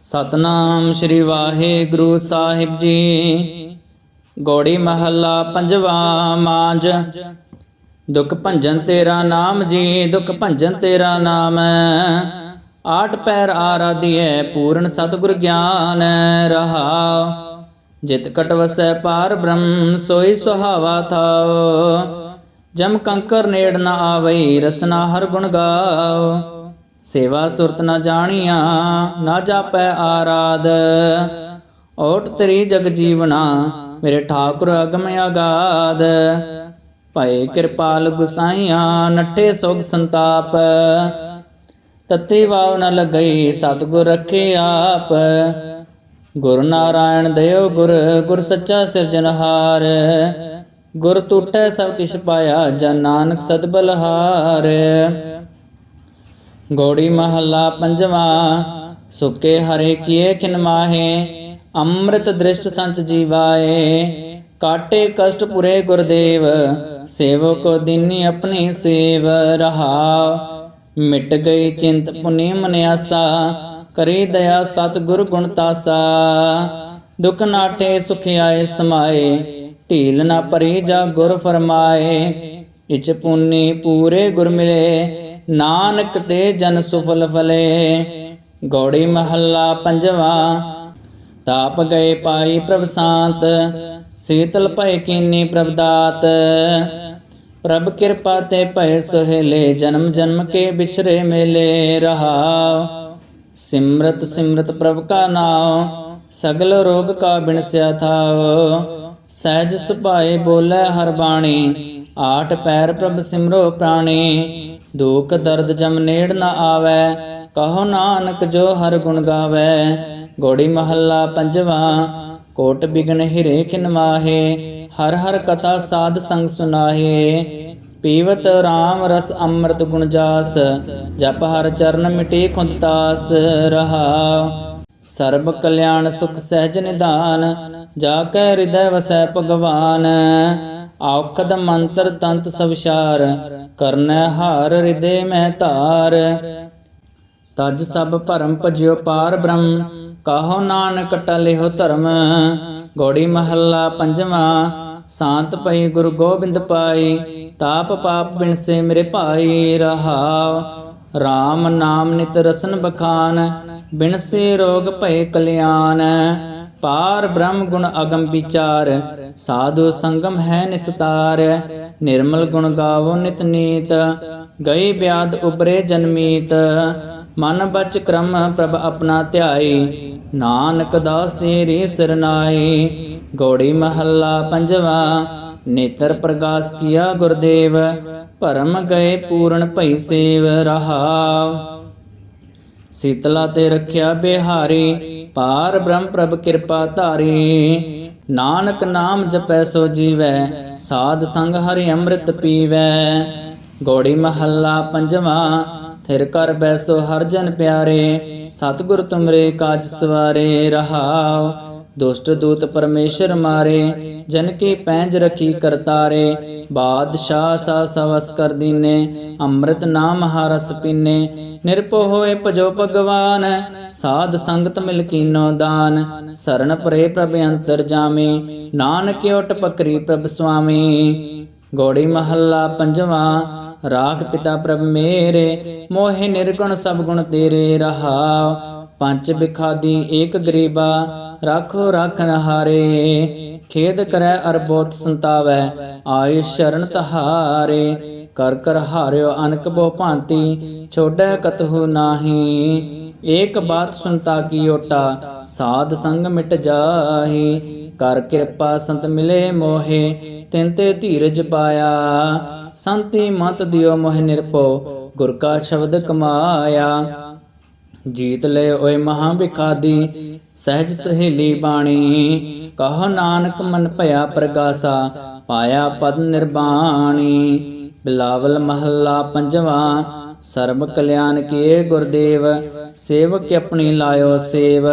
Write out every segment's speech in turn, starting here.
ਸਤਨਾਮ ਸ੍ਰੀ ਵਾਹਿਗੁਰੂ ਸਾਹਿਬ ਜੀ। ਗੋੜੀ ਮਹੱਲਾ ਪੰਜਵਾ ਮਾਂਜ ਦੁਖ ਭੰਜਨ ਤੇਰਾ ਨਾਮ ਜੀ, ਦੁਖ ਭੰਜਨ ਤੇਰਾ ਨਾਮ। ਆਠ ਪੈਰ ਆਰਾਧਿਐ, ਪੂਰਨ ਸਤਿਗੁਰ ਗਿਆਨ ਰਹਾ। ਜਿਤ ਕਟਵਸੈ ਪਾਰ ਬ੍ਰਹਮ, ਸੋਈ ਸੁਹਾਵਾ ਥਾਉ ਜਮ ਕੰਕਰ ਨੇੜ ਨ ਆਵਈ, ਰਸਨਾ ਹਰ ਗੁਣ ਗਾਓ। ਸੇਵਾ ਸੁਰਤ ਨਾ ਜਾਣੀਆਂ, ਨਾ ਜਾਪੈ ਆਰਾਧ। ਓਟ ਤੇਰੀ ਜਗ ਜੀਵਨਾ, ਮੇਰੇ ਠਾਕੁਰ ਅਗਮ ਅਗਾਧ। ਭਏ ਕਿਰਪਾਲ ਗੁਸਾਈਆਂ ਨੱਠੇ ਸੋਗ ਸੰਤਾਪ। ਤਤੀ ਵਾਵ ਨ ਲਗਈ, ਸਤਿਗੁਰ ਰੱਖੇ ਆਪ। ਗੁਰ ਨਾਰਾਇਣ ਦਇਓ ਗੁਰ ਗੁਰ ਸੱਚਾ ਸਿਰਜਨਹਾਰ ਗੁਰ ਟੂਟੈ ਸਭ ਕਿਛ ਪਾਇਆ, ਜਨ ਨਾਨਕ ਸਦ ਬਲਹਾਰ। ਗੋੜੀ ਮਹੱਲਾ ਪੰਜਵਾਂ, ਸੁਕੇ ਹਰੇ ਕੀਏ ਖਿਨ ਮਾਹੇ, ਅੰਮ੍ਰਿਤ ਦ੍ਰਿਸ਼ਟ ਸੰਚ ਜੀਵਾਏ, ਕਾਟੇ ਕਸ਼ਟ ਪੁਰੇ ਗੁਰਦੇਵ, ਸੇਵਕ ਦਿਨੀ ਆਪਣੀ ਸੇਵ ਰਹਾ। ਮਿਟ ਗਈ ਚਿੰਤ ਪੁਨੀ ਮਨ ਆਸਾ, ਕਰੀ ਦਇਆ ਸਤ ਗੁਰ ਗੁਣ ਤਾਸਾ। ਦੁਖ ਨਾਟੇ ਸੁਖ ਆਏ ਸਮਾਏ, ਢੀਲ ਨਾ ਪਰੀ ਜਾ ਗੁਰ ਫਰਮਾਏ, ਇਚ ਪੁੰਨੀ ਪੂਰੇ ਗੁਰ ਮਿਲੇ। ਨਾਨਕ ਤੇ ਜਨ ਸੁਫਲ ਫਲੇ ਗੌੜੀ ਮਹੱਲਾ ਪੰਜਵਾ। ਤਾਪ ਗਏ ਪਾਈ ਪ੍ਰਭ ਸ਼ਾਂਤ, ਸੀਤਲ ਭਏ ਕੀਨੀ ਪ੍ਰਭ ਦਾਤ। ਪ੍ਰਭ ਕਿਰਪਾ ਤੇ ਭਏ ਸੁਹੇਲੇ, ਜਨਮ ਜਨਮ ਕੇ ਵਿਛਰੇ ਮੇਲੇ ਰਹਾ ਸਿਮਰਤ ਸਿਮਰਤ ਪ੍ਰਭ ਕਾ ਨਾਮ ਸਗਲ ਰੋਗ ਕਾ ਬਿਨਸਿਆ ਥਾਉ ਸਹਿਜ ਸੁਭਾਏ ਬੋਲੇ ਹਰ ਬਾਣੀ, ਆਠ ਪੈਰ ਪ੍ਰਭ ਸਿਮਰੋ ਪ੍ਰਾਣੀ। ਦੁਖ ਦਰਦ ਜਮ ਨੇੜ ਨਾ ਆਵੈ, ਕਹੋ ਨਾਨਕ ਜੋ ਹਰ ਗੁਣ ਗਾਵੈ। ਗੋੜੀ ਮਹੱਲਾ ਪੰਜਵਾ, ਕੋਟ ਬਿਗਨ ਹਿਰੇ ਕਿਨ ਮਾਹੇ, ਹਰ ਹਰ ਕਥਾ ਸਾਧ ਸੰਗ ਸੁਨਾਹੇ। ਪੀਵਤ RAM ਰਸ ਅੰਮ੍ਰਿਤ ਗੁਣ ਜਾਸ, ਜਪ ਹਰ ਚਰਨ ਮਿਟੇ ਖੁੰਤਾਸ ਰਹਾ। ਸਰਬ ਕਲਿਆਣ ਸੁਖ ਸਹਿਜ ਨਿਦਾਨ ਜਾ ਕੈ ਹਿਰਦੈ ਵਸੈ ਭਗਵਾਨ। ਔਖਦ ਮੰਤਰ ਤੰਤ ਸਵਿਸ਼ਾਰ ਕਰਨੈ ਹਾਰ ਹਿਰਦੇ ਮੈਂ ਧਾਰ। ਤਜ ਸਭ ਭਰਮ ਭਜਿਓ ਪਾਰ ਬ੍ਰਹਮ, ਕਹੋ ਨਾਨਕ ਟਲਿਓ ਧਰਮ। ਗੋੜੀ ਮਹੱਲਾ ਪੰਜਵਾ, ਸ਼ਾਂਤ ਪਈ ਗੁਰੂ ਗੋਬਿੰਦ ਪਾਈ, ਤਾਪ ਪਾਪ ਬਿਨਸੇ ਮੇਰੇ ਭਾਈ ਰਹਾਉ RAM ਨਾਮ ਨਿਤ ਰਸਨ ਬਖਾਨ, ਬਿਨਸੇ ਰੋਗ ਭਏ ਕਲਿਆਣ। ਪਾਰ ਬ੍ਰਹਮ ਗੁਣ ਅਗਮ ਵਿਚਾਰ ਸਾਧੂ ਸੰਗਮ ਹੈ ਨਿਸਤਾਰ। ਨਿਰਮਲ ਗੁਣ ਗਾਵੋ ਨਿਤ ਨੀਤ, ਗਈ ਬਿਆਦ ਉਬਰੇ ਜਨਮੀਤ ਮਨ ਬਚ ਕਰਮ ਪ੍ਰਭ ਆਪਣਾ ਧਿਆਈ, ਨਾਨਕ ਦਾਸ ਤੇਰੀ ਸਰਨਾਈ ਗੋੜੀ ਮਹੱਲਾ ਪੰਜਵਾ, ਨੇਤਰ ਪ੍ਰਗਾਸ ਕੀਆ ਗੁਰਦੇਵ, ਭਰਮ ਗਏ ਪੂਰਨ ਭਈ ਸੇਵ ਰਹਾ। ਸੀਤਲਾ ਤੇ ਰੱਖਿਆ ਬਿਹਾਰੀ ਪਾਰ ਬ੍ਰਹਮ ਪ੍ਰਭ ਕਿਰਪਾ ਧਾਰੀ। ਨਾਨਕ ਨਾਮ ਜਪੈ ਸੋ ਜੀਵੈ, ਸਾਧ ਸੰਗ ਹਰਿ ਅੰਮ੍ਰਿਤ ਪੀਵੈ। ਗੋੜੀ ਮਹੱਲਾ ਪੰਜਵਾਂ, ਥਿਰ ਕਰ ਬੈਸੋ ਹਰ ਜਨ ਪਿਆਰੇ। ਸਤਿਗੁਰ ਤੁਮਰੇ ਕਾਜ ਸਵਾਰੇ, ਰਹਾਉ। ਦੁਸ਼ਟ ਦੂਤ ਪਰਮੇਸ਼ਰ ਮਾਰੇ। ਜਨ ਕੀ ਪੈਂਜ ਰਖੀ ਕਰਤਾਰੇ, ਬਾਦਸ਼ਾਹ ਸਾ ਸਵਸ ਕਰ ਦੀਨੇ, ਅੰਮ੍ਰਿਤ ਨਾਮ ਹਰਸ ਪੀਨੇ, ਨਿਰਭਉ ਹੋਏ ਭਜੋ ਭਗਵਾਨ, ਸਾਧ ਸੰਗਤ ਮਿਲ ਕੀਨੋ ਦਾਨ ਸਰਣ ਪਰੇ ਪ੍ਰਭ ਅੰਤਰ ਜਾਮੇ, ਨਾਨਕ ਓਟ ਪਕਰੀ ਪ੍ਰਭ ਸੁਆਮੀ ਗੋੜੀ ਮਹੱਲਾ ਪੰਜਵਾ ਰਾਖ ਪਿਤਾ ਪ੍ਰਭ ਮੇਰੇ, ਮੋਹਿ ਨਿਰਗੁਣ ਸਭ ਗੁਣ ਤੇਰੇ ਰਹਾਉ ਪੰਜ ਬਿਖਾਦੀ ਏਕ ਗਰੀਬਾ ਰਾਖੋ ਰਾਖਨ ਹਾਰੇ। ਖੇਦ ਕਰੈ ਅਰਬੋਤ ਸੰਤਾਵੈ ਆਇ ਸ਼ਰਨ ਤਹਾਰੇ। ਕਰ ਕਰ ਹਾਰਿਓ ਅਨਕ ਬਹੁ ਭਾਂਤੀ, ਛੋੜੈ ਕਤਹੁ ਨਾਹੀ। ਏਕ ਬਾਤ ਸੁਨਤਾ ਕੀ ਓਟਾ, ਸਾਧ ਸੰਗ ਮਿਟ ਜਾਹੀ। ਕਰ ਕਿਰਪਾ ਸੰਤ ਮਿਲੇ ਮੋਹੇ, ਤਿਨ ਤੇ ਧੀਰਜ ਪਾਇਆ। ਸੰਤੀ ਮਤ ਦਿਓ ਮੋਹਿ ਨਿਰਪੋ ਗੁਰ ਕਾ ਸ਼ਬਦ ਕਮਾਇਆ। ਜੀਤ ਲੈ ਓਏ ਮਹਾ ਬਿਖਾਦੀ ਸਹਿਜ ਸਹੇਲੀ ਬਾਣੀ। ਕਹ ਨਾਨਕ ਮਨ ਭਇਆ ਪ੍ਰਗਾਸਾ, ਪਾਇਆ ਪਦ ਨਿਰਬਾਣੀ। ਬਿਲਾਵਲ ਮਹੱਲਾ ਪੰਜਵਾ, ਸਰਬ ਕਲਿਆਣ ਕੀਏ ਗੁਰਦੇਵ, ਸੇਵਕ ਆਪਣੀ ਲਾਇਓ ਸੇਵ।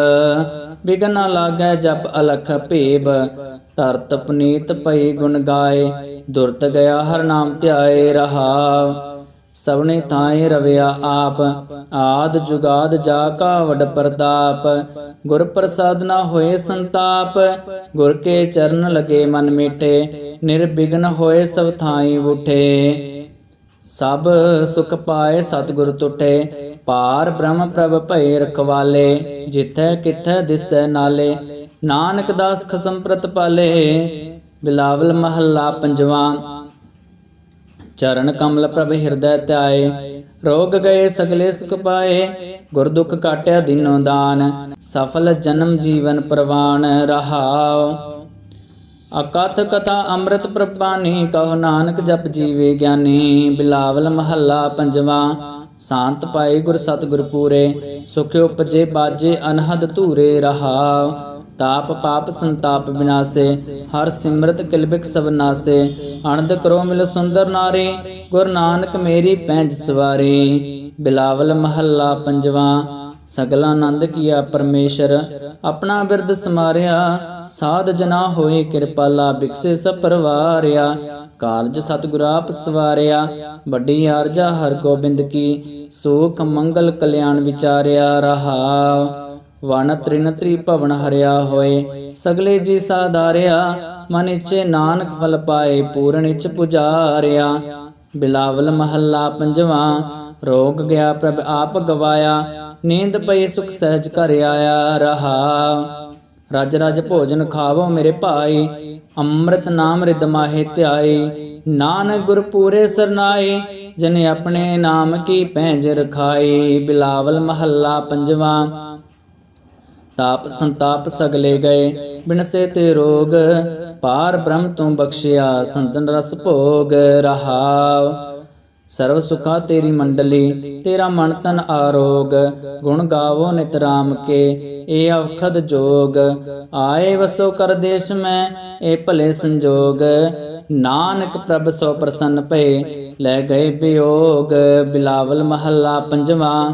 ਬਿਗਨ ਨਾ ਲਾਗੈ ਜਪ ਅਲਖ ਭੇਬ ਧਰਤ ਪਨੀਤ ਪਈ ਗੁਣ ਗਾਏ। ਦੁਰਤ ਗਿਆ ਹਰ ਨਾਮ ਧਿਆਏ ਰਹਾ ਸਭਨੇ ਥਾਏ ਰਵਿਆ ਆਪ। ਆਦ ਜੁਗਾਦ ਜਾ ਕਾ ਵਡ ਪ੍ਰਤਾਪ। ਗੁਰ ਪ੍ਰਸਾਦ ਨਾ ਹੋਏ ਸੰਤਾਪ। ਗੁਰ ਕੇ ਚਰਨ ਲਗੇ ਮਨ ਮੀਠੇ ਨਿਰਬਿਘਨ ਹੋਏ ਸਭ ਥਾਈ ਉਠੇ। ਸਭ ਸੁਖ ਪਾਏ ਸਤਿਗੁਰ ਤੁਠੇ। ਪਾਰ ਬ੍ਰਹਮ ਪ੍ਰਭ ਭਏ ਰਖਵਾਲੇ। ਜਿਥੈ ਕਿਥੈ ਦਿਸੈ ਨਾਲੇ। ਨਾਨਕ ਦਾਸ ਖਸਮ ਪ੍ਰਤਪਾਲੇ। ਬਿਲਾਵਲ ਮਹੱਲਾ ਪੰਜਵਾਂ। ਚਰਨ ਕਮਲ ਪ੍ਰਭ ਹਿਰਦੈ ਧਿਆਏ, ਰੋਗ ਗਏ ਸਗਲੇ ਸੁਖ ਪਾਏ, ਗੁਰ ਦੁਖ ਕਾਟਿਆ ਦਿਨੋ ਦਾਨ, ਸਫਲ ਜਨਮ ਜੀਵਨ ਪ੍ਰਵਾਨ ਰਹਾਉ। ਅਕਥ ਕਥਾ ਅੰਮ੍ਰਿਤ ਪ੍ਰਪਾਨੀ, ਕਹੋ ਨਾਨਕ ਜਪ ਜੀਵੇ ਗਿਆਨੀ, ਬਿਲਾਵਲ ਮਹੱਲਾ ਪੰਜਵਾ, ਸ਼ਾਂਤ ਪਾਏ ਗੁਰ ਸਤਿਗੁਰ ਪੂਰੇ, ਸੁਖ ਉਪਜੇ ਬਾਜੇ ਅਨਹਦ ਧੂਰੇ ਰਹਾਉ। ਤਾਪ, ਪਾਪ, ਸੰਤਾਪ ਵਿਨਾਸੇ ਹਰ ਸਿਮਰਤ ਕਿਲਬਿਕ ਸਭ ਨਾਸੇ ਅਨੰਦ ਕਰੋ ਮਿਲ ਸੁੰਦਰ ਨਾਰੀ, ਗੁਰ ਨਾਨਕ ਮੇਰੀ ਪੈਂਜ ਸਵਾਰੀ। ਬਿਲਾਵਲ ਮਹੱਲਾ ਪੰਜਵਾ, ਸਗਲਾ ਆਨੰਦ ਕੀਆ ਪਰਮੇਸ਼ਰ, ਆਪਣਾ ਬਿਰਦ ਸਮਾਰਿਆ, ਸਾਧ ਜਨਾ ਹੋਏ ਕਿਰਪਾਲਾ ਬਿਕਸੇ ਸਭ ਪਰਵਾਰਿਆ। ਕਾਲਜ ਸਤਿਗੁਰ ਆਪ ਸਵਾਰਿਆ, ਵੱਡੀ ਆਰਜਾ ਹਰ ਗੋਬਿੰਦ ਕੀ ਸੂਖ ਮੰਗਲ ਕਲਿਆਣ ਵਿਚਾਰਿਆ ਰਹਾਉ ਵਣ ਤ੍ਰਿਨ ਤ੍ਰੀ ਭਵਨ ਹਰਿਆ ਹੋਏ, ਸਗਲੇ ਜੀ ਸਾਧਾਰਿਆ, ਮਨ ਇਚੇ ਨਾਨਕ ਫਲ ਪਾਏ, ਪੂਰਨ ਇਚ ਪੁਜਾਰਿਆ। ਬਿਲਾਵਲ ਮਹੱਲਾ ਪੰਜਵਾ, ਰੋਗ ਗਿਆ ਪ੍ਰਭ ਆਪ ਗਵਾਇਆ, ਨੀਂਦ ਪਈ ਸੁਖ ਸਹਿਜ ਘਰ ਆਇਆ ਰਹਾ। ਰਜ ਰਜ ਭੋਜਨ ਖਾਵੋ ਮੇਰੇ ਭਾਈ, ਅੰਮ੍ਰਿਤ ਨਾਮ ਰਿਦ ਮਾਹੇ ਧਿਆਈ। ਨਾਨਕ ਗੁਰ ਪੂਰੇ ਸਰਨਾਈ, ਜਨ ਆਪਣੇ ਨਾਮ ਕੀ ਪੈਂਜ ਰਖਾਈ। ਬਿਲਾਵਲ ਮਹੱਲਾ ਪੰਜਵਾ ਤਾਪ ਸੰਤਾਪ ਸਗਲੇ ਗਏ, ਬਿਨਸੇ ਤੇ ਰੋਗ ਪਾਰ ਬ੍ਰਹਮ ਤੂੰ ਬਖਸ਼ਿਆ, ਸੰਤਨ ਰਸ ਭੋਗ ਰਹਾਉ। ਸਰਵ ਸੁਖਾ ਤੇਰੀ ਮੰਡਲੀ, ਤੇਰਾ ਮਨ ਤਨ ਆਰੋਗ, ਗੁਣ ਗਾਵੋ ਨਿਤ ਰਾਮ ਕੇ ਏ ਔਖਦ ਜੋਗ। ਆਏ ਵਸੋ ਕਰ ਦੇਸ਼ ਮੈਂ ਏ ਭਲੇ ਸੰਜੋਗ। ਨਾਨਕ ਪ੍ਰਭ ਸੋ ਪ੍ਰਸੰਨ ਭਏ, ਲੈ ਗਏ ਬਿਯੋਗ, ਬਿਲਾਵਲ ਮਹੱਲਾ ਪੰਜਵਾਂ।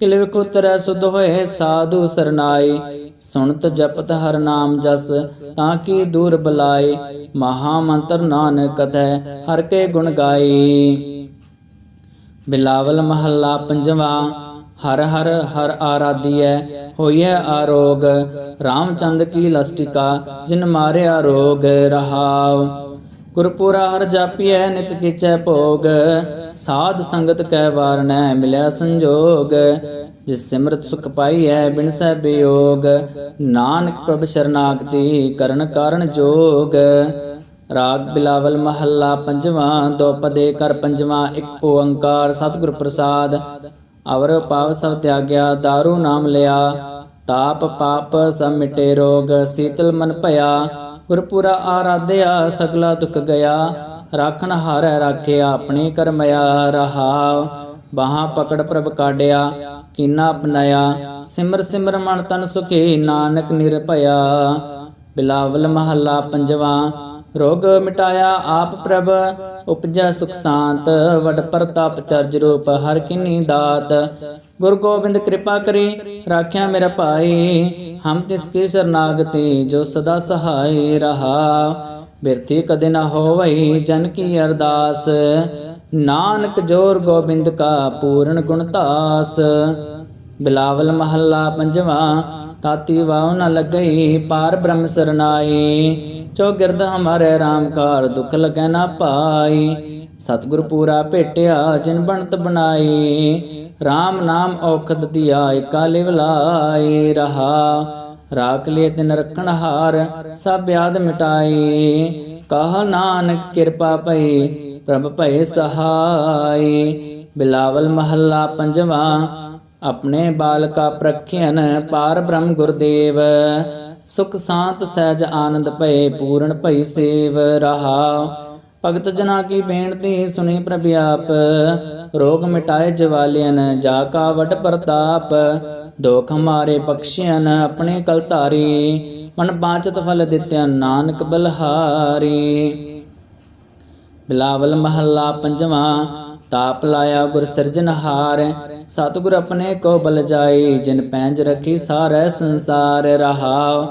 ਲਾਈ ਕਿਲਵ ਸੁਧ ਹੋਏ ਸਾਧੂ ਸਰਨਾਈ ਸੁਣਤ ਜਪਤ ਹਰ ਨਾਮ ਜਸ, ਤਾਂ ਕੀ ਦੂਰ ਬਲਾਈ ਮਹਾ ਮੰਤਰ ਨਾਨਕ ਕਥੈ ਹਰ ਕੇ ਗੁਣ ਗਾਈ ਬਿਲਾਵਲ ਮਹੱਲਾ ਪੰਜਵਾ, ਹਰ ਹਰ ਹਰ ਆਰਾਧੀਐ, ਹੋਈਐ ਆਰੋਗ। ਰਾਮਚੰਦ ਕੀ ਲਸਟਿਕਾ, ਜਿਨ ਮਾਰਿਆ ਰੋਗ ਰਹਾਵ ਗੁਰਪੁਰਾ ਹਰ ਜਾਪੀਐ, ਨਿਤ ਕੀਚੈ ਭੋਗ। ਸਾਧ ਸੰਗਤ ਕੈ ਵਾਰਨੈ ਮਿਲਿਆ ਸੰਜੋਗ। ਜਿਸ ਸਿਮਰਤ ਸੁਖ ਪਾਈਐ, ਬਿਨ ਸਹਿ ਬਿਯੋਗ। ਨਾਨਕ ਪ੍ਰਭ ਸ਼ਰਨਾਗਤੀ, ਕਰਨ ਕਾਰਨ ਜੋਗ। ਰਾਗ ਬਿਲਾਵਲ ਮਹੱਲਾ ਪੰਜਵਾਂ, ਦੋ ਪਦੇ ਕਰ ਪੰਜਵਾਂ, ਇੱਕ ਓੰਕਾਰ ਸਤਿਗੁਰ ਪ੍ਰਸਾਦ। ਅਵਰ ਪਾਵ ਸਭ ਤਿਆਗਿਆ दारू ਨਾਮ ਲਿਆ। ਤਾਪ ਪਾਪ ਸਭ ਮਿਟੇ ਰੋਗ, ਸੀਤਲ ਮਨ ਭਇਆ। ਗੁਰਪੁਰਾ ਆਰਾਧਿਆ ਸਗਲਾ ਦੁਖ ਗਿਆ। ਰਾਖਣ ਹਾਰੈ ਰਾਖਿਆ ਆਪਣੀ ਕਰਮਿਆ ਰਹਾਉ ਬਾਹਾਂ ਪਕੜ ਪ੍ਰਭ ਕਾਢਿਆ, ਕੀਨਾ ਅਪਨਾਇਆ ਸਿਮਰ ਸਿਮਰ ਮਨ ਤਨ ਸੁਖੀ, ਨਾਨਕ ਨਿਰਭਇਆ। ਬਿਲਾਵਲ ਮਹੱਲਾ ਪੰਜਵਾ ਰੋਗ ਮਿਟਾਇਆ ਆਪ ਪ੍ਰਭ, ਉਪਜੈ ਸੁਖ ਸ਼ਾਂਤ, ਵਡ ਪ੍ਰਤਾਪ ਚਰਜ ਰੂਪ ਹਰ ਕਿਨੀ ਦਾਤ। ਗੁਰ ਗੋਬਿੰਦ ਕਿਰਪਾ ਕਰੀ, ਰਾਖਿਆ ਮੇਰਾ ਭਾਈ, ਹਮ ਤਿਸ ਕੀ ਸਰਨਾਗਤੀ ਜੋ ਸਦਾ ਸਹਾਈ ਰਹਾ। ਬਿਰਥੀ ਕਦੇ ਨਾ ਹੋਵਈ ਜਨ ਕੀ ਅਰਦਾਸ। ਨਾਨਕ ਜੋਰ ਗੋਬਿੰਦ ਕਾ ਪੂਰਨ ਗੁਣ ਤਾਸ ਬਿਲਾਵਲ ਮਹੱਲਾ ਪੰਜਵਾਂ ਤਾਤੀ ਵਾਉ ਨ ਲੱਗਈ, ਪਾਰ ਬ੍ਰਹਮ ਸਰਨਾਈ। ਚੋ ਗਿਰਦ ਹਮਾਰੇ RAM ਕਾਰ ਦੁਖ ਲਗੈ ਨਾ ਪਾਈ। ਸਤਿਗੁਰ ਪੂਰਾ ਭੇਟਿਆ, ਜਿਨ ਬਣਤ ਬਣਾਈ। RAM ਨਾਮ ਔਖਦ ਦਿਆ ਏਕਾ ਲਿਵ ਲਾਈ। ਰਹਾ, ਰਾਖ ਲਿਏ ਤਿਨ ਰਖਣ ਹਾਰ, ਸਭ ਯਾਦ ਮਿਟਾਈ। ਕਹ ਨਾਨਕ ਕਿਰਪਾ ਪਈ ਪ੍ਰਭ ਭਏ ਸਹਾਈ। ਬਿਲਾਵਲ ਮਹੱਲਾ ਪੰਜਵਾ ਆਪਣੇ ਬਾਲਕਾ ਪ੍ਰਖਿਆਨ ਪਾਰ ਬ੍ਰਹਮ ਗੁਰਦੇਵ, ਸੁਖ ਸਾਂਤ ਸਹਿਜ ਆਨੰਦ ਭਏ ਪੂਰਨ ਭਈ ਸੇਵ ਰਹਾ। ਭਗਤ ਜਨਾ ਕੀ ਬੇਨਤੀ ਸੁਣੀ ਪ੍ਰਭ ਆਪ, ਰੋਗ ਮਿਟਾਏ ਜਵਾਲਿයਨ ਜਾ ਕਾ ਵਡ ਪ੍ਰਤਾਪ। ਦੁਖ ਹਮਾਰੇ ਬਖਸ਼ਿਆਨ ਆਪਣੇ ਕਲ ਧਾਰੀ, ਮਨ ਬਾਚਤ ਫਲ ਦਿੱਤਿਆ ਨਾਨਕ ਬਲਹਾਰੀ। ਬਿਲਾਵਲ ਮਹੱਲਾ ਪੰਜਵਾਂ ਤਾਪ ਲਾਇਆ ਗੁਰ ਸਿਰਜਨਹਾਰ ਸਤਿਗੁਰ ਆਪਣੇ ਕੋ ਬਲ ਜਾਈ ਜਿਨ ਪੈਂਜ ਰੱਖੀ ਸਾਰੈ ਸੰਸਾਰ ਰਹਾਉ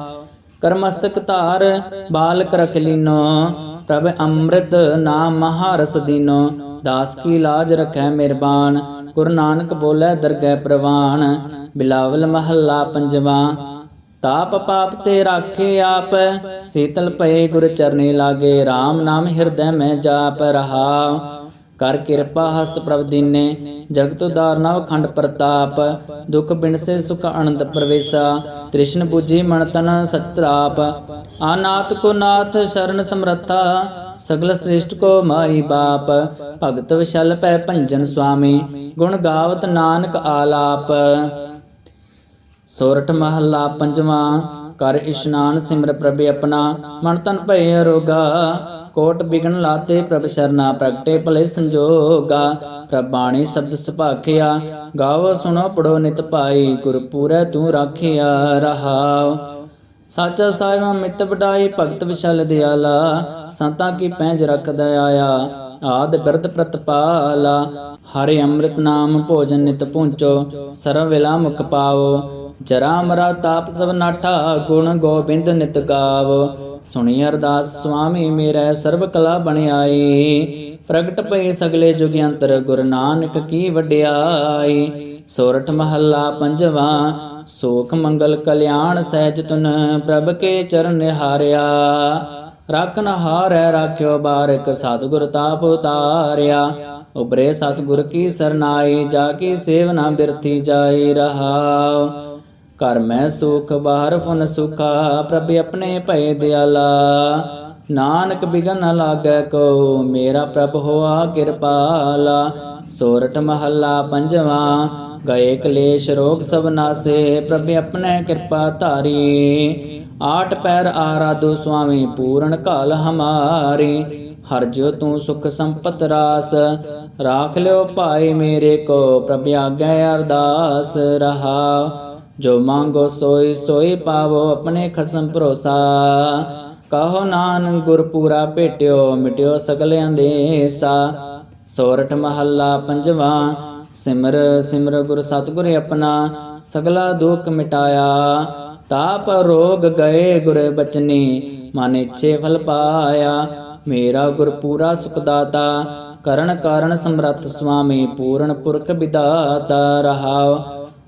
ਕਰਮਸਤਕ ਧਾਰ, ਬਾਲਕ ਰਖ ਲੀਨੋ। ਪ੍ਰਭ ਅੰਮ੍ਰਿਤ ਨਾਮ ਮਹਾਰਸ ਦੀਨੋ। ਦਾਸ ਕੀ ਲਾਜ ਰਖੈ ਮਿਹਰਬਾਨ, ਗੁਰੂ ਨਾਨਕ ਬੋਲੇ ਦਰਗਹਿ ਪ੍ਰਵਾਨ। ਬਿਲਾਵਲ ਮਹੱਲਾ ਪੰਜਵਾਂ, ਤਾਪ ਪਾਪ ਤੇ ਰਾਖੇ ਆਪ। ਸੀਤਲ ਪਏ ਗੁਰ ਚਰਨੀ ਲਾਗੇ RAM ਨਾਮ ਹਿਰਦੈ ਮੈਂ ਜਾਪ ਰਹਾ। ਕਰ ਕਿਰਪਾ ਹਸਤ ਪ੍ਰਭ ਦੀਨੇ ਜਗਤ ਉਦਾਰ ਨਵ ਪ੍ਰਤਾਪ, ਦੁਖ ਬਿਨਸੇ ਸੁਖ ਅਨੰਦ ਪ੍ਰਵੇਸਾ, ਤ੍ਰਿਸ਼ਨ 부ਜੀ ਮਨ ਤਨ ਸਚ ਤਰਾਪ। ਆਨਾਥ ਕੋ ਨਾਥ ਸ਼ਰਨ ਸਮਰੱਥਾ, ਸਗਲ ਸ੍ਰਿਸ਼ਟ ਕੋ ਮਾਈ ਬਾਪ। ਭਗਤ ਵਿਸ਼ਲ ਪੈ ਭੰਜਨ ਸੁਆਮੀ, ਗੁਣ ਗਾਵਤ ਨਾਨਕ ਆਲਾਪ। ਸੋਰਠ ਮਹੱਲਾ ਪੰਜਵਾਂ ਕਰ ਇਸ਼ਨਾਨ ਸਿਮਰ ਪ੍ਰਭ ਆਪਣਾ, ਮਨ ਤਨ ਭਏ ਅਰੋਗਾ। ਕੋਟ ਬਿਗਨ ਲਾਤੇ ਪ੍ਰਭ ਸਰਨਾ, ਪ੍ਰਗਟੇ ਭਲੇ ਸੰਜੋਗਾ। ਪ੍ਰਭ ਬਾਣੀ ਸ਼ਬਦ ਸੁਭਾਖਿਆ, ਗਾਵੋ ਸੁਣੋ ਪੜੋ ਨਿਤ ਪਾਈ, ਗੁਰ ਪੂਰੈ ਤੂੰ ਰਾਖਿਆ ਰਹਾਉ ਸਾਚਾ ਸਾਹਿਬਾ ਮਿੱਤ ਵਡਾਈ, ਭਗਤ ਵਿਸ਼ਲ ਦਿਆਲਾ। ਸੰਤਾਂ ਕੀ ਪੈਂਜ ਰੱਖਦਾ ਆਇਆ, ਆਦ ਬਿਰਧ ਪ੍ਰਤਪਾਲਾ। ਹਰਿ ਅੰਮ੍ਰਿਤ ਨਾਮ ਭੋਜਨ ਨਿਤ ਪੁੰਚੋ, ਸਰਵ ਵੇਲਾ ਮੁਖ ਪਾਵੋ। ਜਰਾ ਮਰਾ ਤਾਪ ਸਭ ਨਾਠਾ, ਗੁਣ ਗੋਬਿੰਦ ਨਿਤ ਗਾਵੋ। ਸੁਣੀ ਅਰਦਾਸ, ਸੁਆਮੀ ਮੇਰਾ ਸਰਬ ਕਲਾ ਬਣਾਈ ਪ੍ਰਗਟ ਪਏ ਸਗਲੇ ਜੁਗ ਗੁਰ ਨਾਨਕ ਕੀ ਵਡਿਆਈ। ਸੋਰਠ ਮਹੱਲਾ ਪੰਜਵਾਂ, ਸੋਖ ਮੰਗਲ ਕਲਿਆਣ ਸਹਿਜ ਤੁਨ, ਪ੍ਰਭ ਕੇ ਚਰਨ ਨਿਹਾਰਿਆ। ਰਾਖਨ ਹਾਰੈ, ਰਾਖਿਓ ਬਾਰਕ, ਸਤਿਗੁਰ ਤਾਪ ਉਤਾਰਿਆ। ਉਬਰੇ ਸਤਿਗੁਰ ਕੀ ਸਰਨਾਈ, ਜਾ ਕੀ ਸੇਵਨਾ ਬਿਰਥੀ ਜਾਈ ਰਹਾਉ ਘਰ ਮੈਂ ਸੁਖ, ਬਾਹਰ ਫੁਨ ਸੁਖਾ, ਪ੍ਰਭ ਆਪਣੇ ਭਏ ਦਿਆਲਾ। ਨਾਨਕ ਬਿਗਨ ਨ ਲਾਗੈ ਕੋ, ਮੇਰਾ ਪ੍ਰਭ ਹੋਆ ਕਿਰਪਾਲਾ। ਸੋਰਠ ਮਹੱਲਾ ਪੰਜਵਾਂ, ਗਏ ਕਲੇਸ਼ ਰੋਗ ਸਭ ਨਾਸੇ, ਪ੍ਰਭ ਆਪਣੇ ਕਿਰਪਾ ਧਾਰੀ। ਆਠ ਪੈਰ ਆਰਾਧੋ ਸੁਆਮੀ, ਪੂਰਨ ਕਾਲ ਹਮਾਰੀ। ਹਰ ਜੋ ਤੂੰ ਸੁਖ ਸੰਪਤ ਰਾਸ, ਰਾਖ ਲਿਓ ਭਾਈ ਮੇਰੇ ਕੋ, ਪ੍ਰਭ ਆਗੈ ਅਰਦਾਸ ਰਹਾ। ਜੋ ਮੰਗੋ ਸੋਈ ਸੋਈ ਪਾਵੋ ਆਪਣੇ ਖਸਮ ਭਰੋਸਾ। ਕਹੋ ਨਾਨਕ ਗੁਰ ਪੂਰਾ ਭੇਟਿਓ, ਮਿਟਿਓ ਸਗਲ ਅੰਦੇਸਾ ਸੋਰਠ ਮਹੱਲਾ ਪੰਜਵਾਂ, ਸਿਮਰ ਸਿਮਰ ਗੁਰ ਸਤਿਗੁਰ ਆਪਣਾ, ਸਗਲਾ ਦੁੱਖ ਮਿਟਾਇਆ। ਤਾਪ ਰੋਗ ਗਏ ਗੁਰ ਬਚਨੀ, ਮਨ ਇੱਛੇ ਫਲ ਪਾਇਆ। ਮੇਰਾ ਗੁਰ ਪੂਰਾ ਸੁਖ ਦਾਤਾ ਕਰਨ ਕਾਰਨ ਸਮਰੱਥ ਸੁਆਮੀ, ਪੂਰਨ ਪੁਰਖ ਵਿਦਾਤਾ ਰਹਾਉ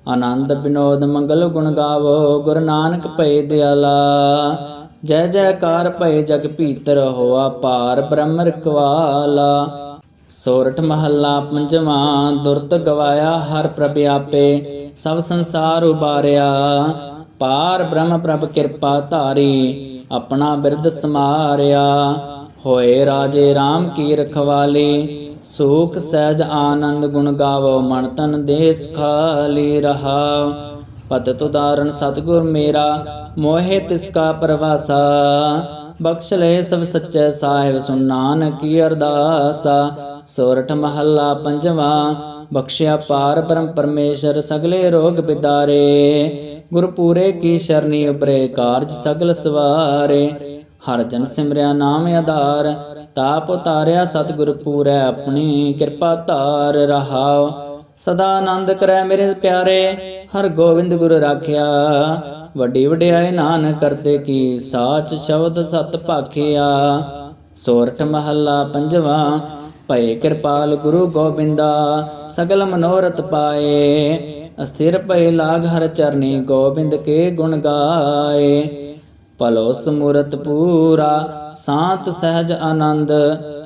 ਆਨੰਦ ਬਿਨੋਦ ਮੰਗਲ ਗੁਣ ਗਾਵੋ, ਗੁਰੂ ਨਾਨਕ ਭਏ ਦਿਆਲਾ। ਜੈ ਜੈਕਾਰ ਭਏ ਜਗ ਭੀਤਰ ਹੋਆ ਭਾਰ ਬ੍ਰਹਮ ਰਖਵਾਲਾ। ਸੋਰਠ ਮਹੱਲਾ ਪੰਜਵਾਂ, ਦੁਰਤ ਗਵਾਇਆ ਹਰ ਪ੍ਰਭ ਆਪੇ, ਸਭ ਸੰਸਾਰ ਉਬਾਰਿਆ। ਪਾਰ ਬ੍ਰਹਮ ਪ੍ਰਭ ਕਿਰਪਾ ਧਾਰੀ, ਆਪਣਾ ਬਿਰਧ ਸਮਾਰਿਆ। ਹੋਏ ਰਾਜੇ RAM ਕੀ ਰਖਵਾਲੀ ਸੂਖ ਸਹਿਜ ਆਨੰਦ ਗੁਣ ਗਾਵੋ, ਮਨ ਤਨ ਦੇ ਸੁਖਾਲੀ ਰਹਾ। ਪਤਿਤ ਉਦਾਰਨ ਸਤਿਗੁਰ ਮੇਰਾ, ਮੋਹਿ ਤਿਸ ਕਾ ਪਰਵਾਸਾ। ਬਖਸ਼ ਲੈ ਸਭ ਸੱਚੇ ਸਾਹਿਬ ਸੁਨ ਨਾਨਕ ਕੀ ਅਰਦਾਸਾ। ਸੋਰਠ ਮਹੱਲਾ ਪੰਜਵਾਂ, ਬਖਸ਼ਿਆ ਪਾਰ ਪਰਮ ਪਰਮੇਸ਼ਰ, ਸਗਲੇ ਰੋਗ ਬਿਦਾਰੇ। ਗੁਰਪੂਰੇ ਕੀ ਸ਼ਰਨੀ ਉਬਰੇ ਕਾਰਜ ਸਗਲ ਸਵਾਰੇ। ਹਰ ਜਨ ਸਿਮਰਿਆ ਨਾਮ ਆਧਾਰ, ਤਾਪ ਉਤਾਰਿਆ ਸਤਿਗੁਰ ਪੂਰੈ ਆਪਣੀ ਕਿਰਪਾ ਧਾਰ ਰਹਾਉ। ਸਦਾ ਆਨੰਦ ਕਰੈ ਮੇਰੇ ਪਿਆਰੇ, ਹਰ ਗੋਬਿੰਦ ਗੁਰ ਰਾਖਿਆ। ਵੱਡੀ ਵਡਿਆਈ ਨਾਨਕ ਕਰਤੇ ਕੀ ਸਾਚ ਸ਼ਬਦ ਸਤ ਭਾਖਿਆ। ਸੋਰਠ ਮਹੱਲਾ ਪੰਜਵਾਂ ਭਏ ਕਿਰਪਾਲ ਗੁਰੂ ਗੋਬਿੰਦਾ, ਸਗਲ ਮਨੋਰਥ ਪਾਏ। ਅਸਥਿਰ ਭਏ ਲਾਗ ਹਰ ਚਰਨੀ ਗੋਬਿੰਦ ਕੇ ਗੁਣ ਗਾਏ। ਭਲੋ ਸਮੂਰਤ ਪੂਰਾ, ਸਾਤ ਸਹਿਜ ਆਨੰਦ,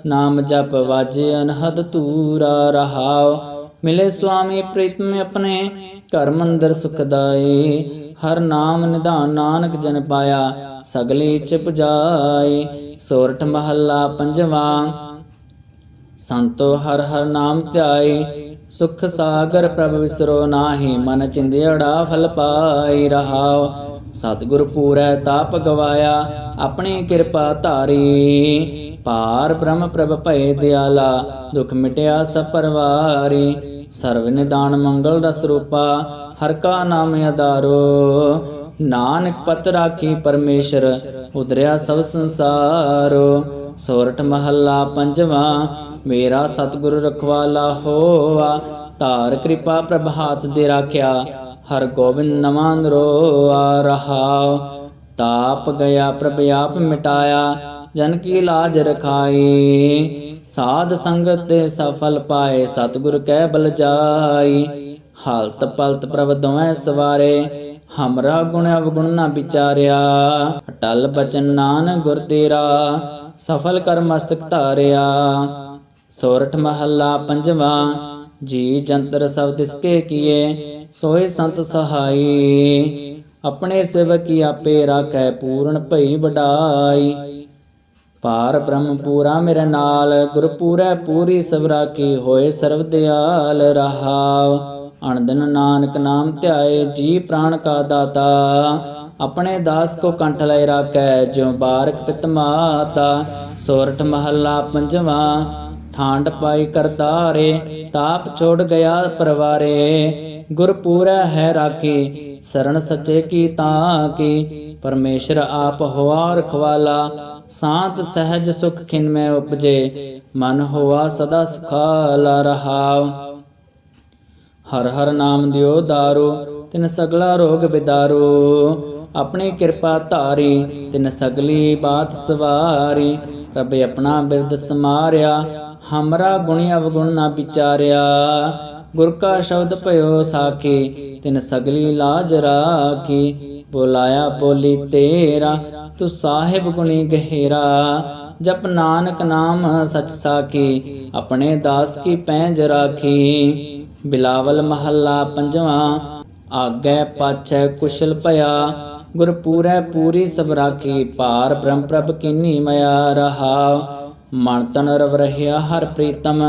ਨਾਮ ਜਪ ਵਾਜੇ ਅਨਹਦ ਤੂਰਾ ਰਹਾਉ, ਮਿਲੇ ਸੁਆਮੀ ਪ੍ਰੀਤਮ ਆਪਣੇ, ਘਰ ਮੰਦਰ ਸੁਖਦਾਈ ਹਰ ਨਾਮ ਨਿਧਾਨ ਨਾਨਕ ਜਨ ਪਾਇਆ, ਸਗਲੀ ਚਿਪ ਜਾਈ ਸੋਰਠ ਮਹੱਲਾ ਪੰਜਵਾਂ, ਸੰਤੋ ਹਰ ਹਰ ਨਾਮ ਧਿਆਈ ਸੁਖ ਸਾਗਰ ਪ੍ਰਭ ਵਿਸਰੋ ਨਾਹੀ, ਮਨ ਚਿੰਦਿਆੜਾ ਫਲ ਪਾਈ ਰਹਾਓ ਸਤਿਗੁਰ ਪੂਰੈ ਤਾਪ ਗਵਾਇਆ, ਆਪਣੀ ਕਿਰਪਾ ਧਾਰੀ। ਪਾਰ ਬ੍ਰਹਮ ਪ੍ਰਭ ਭਏ ਦਿਆਲਾ, ਦੁਖ ਮਿਟਿਆ ਸਭ ਪਰਵਾਰੀ। ਸਰਵ ਨਿਦਾਨ ਮੰਗਲ ਰਸ ਰੂਪਾ, ਹਰ ਕਾ ਨਾਮ ਅਦਾਰੋ ਨਾਨਕ ਪਤ ਰਾਖੀ ਪਰਮੇਸ਼ਰ ਉਦਰਿਆ ਸਭ ਸੰਸਾਰੋ। ਸੋਰਠ ਮਹੱਲਾ ਪੰਜਵਾ, ਮੇਰਾ ਸਤਿਗੁਰ ਰਖਵਾਲਾ ਹੋਆ। ਧਾਰ ਕਿਰਪਾ ਪ੍ਰਭ ਦੇ ਰਾਖਿਆ ਹਰ ਗੋਬਿੰਦ ਨਵਾਂ ਨਰੋਆ ਰਹਾਉ ਤਾਪ ਗਿਆ ਪ੍ਰਭ ਆਪ ਮਿਟਾਇਆ, ਜਨ ਕੀ ਲਾਜ ਰਖਾਈ। ਸਾਧ ਸੰਗਤ ਤੇ ਸਫਲ ਪਾਏ, ਸਤਿਗੁਰ ਕੈ ਬਲ ਜਾਈ। ਹਾਲਤ ਪਲਤ ਪ੍ਰਭ ਦੋਵੇਂ ਸਵਾਰੇ, ਹਮਰਾ ਗੁਣ ਅਵਗੁਣ ਨਾ ਵਿਚਾਰਿਆ। ਅਟਲ ਬਚਨ ਨਾਨ ਗੁਰ ਤੇਰਾ, ਸਫਲ ਕਰ ਮਸਤਕ ਧਾਰਿਆ। ਸੋਰਠ ਮਹੱਲਾ ਪੰਜਵਾਂ ਜੀ ਜੰਤਰ ਸਭ ਤਿਸਕੇ ਕੀਏ ਸੋਏ ਸੰਤ ਸਹਾਈ। ਆਪਣੇ ਸੇਵਕੀ ਆਪੇ ਰਾਖੈ ਪੂਰਨ ਭਈ ਵਡਾਈ। ਪਾਰ ਬ੍ਰਹਮ ਪੂਰਾ ਮੇਰੇ ਨਾਲ ਗੁਰ ਪੂਰੈ ਪੂਰੀ ਸਭ ਰਾਖੀ ਹੋਏ ਸਰਬ ਦਿਆਲ ਰਹਾਉ ਅਣਦਨ ਨਾਨਕ ਨਾਮ ਧਿਆਏ, ਜੀ ਪ੍ਰਾਣ ਕਾ ਦਾਤਾ। ਆਪਣੇ ਦਾਸ ਕੋ ਕੰਠ ਲੈ ਰਾਖੈ, ਜਿਉ ਬਾਰਕ ਪਿਤ ਮਾਤਾ। ਸੋਰਠ ਮਹੱਲਾ ਪੰਜਵਾ ਠਾਂਡ ਪਾਈ ਕਰਤਾਰੇ, ਤਾਪ ਛੋੜ ਗਿਆ ਪਰਵਾਰੇ। ਗੁਰ ਪੂਰਾ ਹੈ ਰਾਖੀ ਸਰਣ ਸੱਚੇ ਕੀ ਤਾਂ ਕੀ। ਪਰਮੇਸ਼ਰ ਆਪ ਹੋਆ ਰਖਵਾਲਾ, ਸਾਤ ਸਹਿਜ ਸੁਖ ਖਿਨ ਮੈਂ ਉਪਜੇ। ਮਨ ਹੋਆ ਸਦਾ ਸੁਖਾਲਾ ਰਹਾਉ। ਹਰ ਹਰ ਨਾਮ ਦਿਓ ਦਾਰੂ, ਤਿਨ ਸਗਲਾ ਰੋਗ ਬਿਦਾਰੂ। ਆਪਣੀ ਕਿਰਪਾ ਧਾਰੀ, ਤਿਨ ਸਗਲੀ ਬਾਤ ਸਵਾਰੀ। ਰੱਬ ਆਪਣਾ ਬਿਰਦ ਸਮਾਰਿਆ ਹਮਰਾ ਗੁਣੀ ਅਵਗੁਣ ਨਾ ਵਿਚਾਰਿਆ। ਗੁਰ ਕਾ ਸ਼ਬਦ ਭਇਓ ਸਾਖੀ, ਤਿਨ ਸਗਲੀ ਲਾਜ ਰਾਖੀ। ਬੁਲਾਇਆ ਬੋਲੀ ਤੇਰਾ, ਤੂੰ ਸਾਹਿਬ ਗੁਣੀ ਗਹਿਰਾ। ਜਪ ਨਾਨਕ ਨਾਮ ਸਚ ਸਾਖੀ, ਆਪਣੇ ਦਾਸ ਕੀ ਪੈਂਜ ਰਾਖੀ। ਬਿਲਾਵਲ ਮਹੱਲਾ ਪੰਜਵਾਂ, ਆਗੇ ਪਾਛੈ ਕੁਸ਼ਲ ਭਇਆ। ਗੁਰ ਪੂਰੈ ਪੂਰੀ ਸਭ ਰਾਖੀ ਪਾਰ ਬ੍ਰਹਮ ਪ੍ਰਭ ਕੀਨੀ ਮਿਆ ਰਹਾ। ਮਨ ਤਨ ਰਵ ਰਹਿਆ ਹਰ ਪ੍ਰੀਤਮ,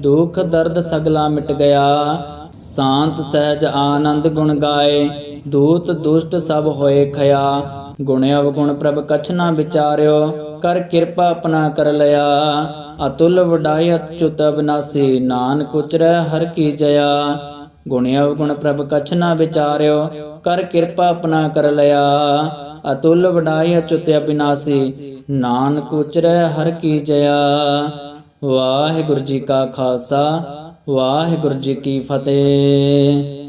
ਦੁਖ ਦਰਦ ਸਗਲਾ ਮਿਟ ਗਿਆ। ਸ਼ਾਂਤ ਸਹਿਜ ਆਨੰਦ ਗੁਣ ਗਾਏ, ਦੂਤ ਦੁਸ਼ਟ ਸਭ ਹੋਏ ਖਿਆ ਗੁਣ ਅਵਗੁਣ ਪ੍ਰਭ ਕਛ ਨਾ ਵਿਚਾਰਿਓ, ਕਰ ਕਿਰਪਾ ਆਪਣਾ ਕਰ ਲਿਆ। ਅਤੁਲ ਵਡਾਈ ਅਚੁਤ ਅਬਨਾਸੀ, ਨਾਨਕ ਉਚਰੈ ਹਰ ਕੀ ਜਇਆ। ਗੁਣ ਅਵਗੁਣ ਪ੍ਰਭ ਕਛ ਨਾ ਵਿਚਾਰਿਓ, ਕਰ ਕਿਰਪਾ ਆਪਣਾ ਕਰ ਲਿਆ। ਅਤੁਲ ਵਡਾਈ ਅਚੁਤ ਅਬਿਨਾਸੀ ਨਾਨਕ ਉਚਰੈ ਹਰ ਕੀ ਜਇਆ। ਵਾਹਿਗੁਰੂ ਜੀ ਕਾ ਖਾਲਸਾ ਵਾਹਿਗੁਰੂ ਜੀ ਕੀ ਫਤਿਹ।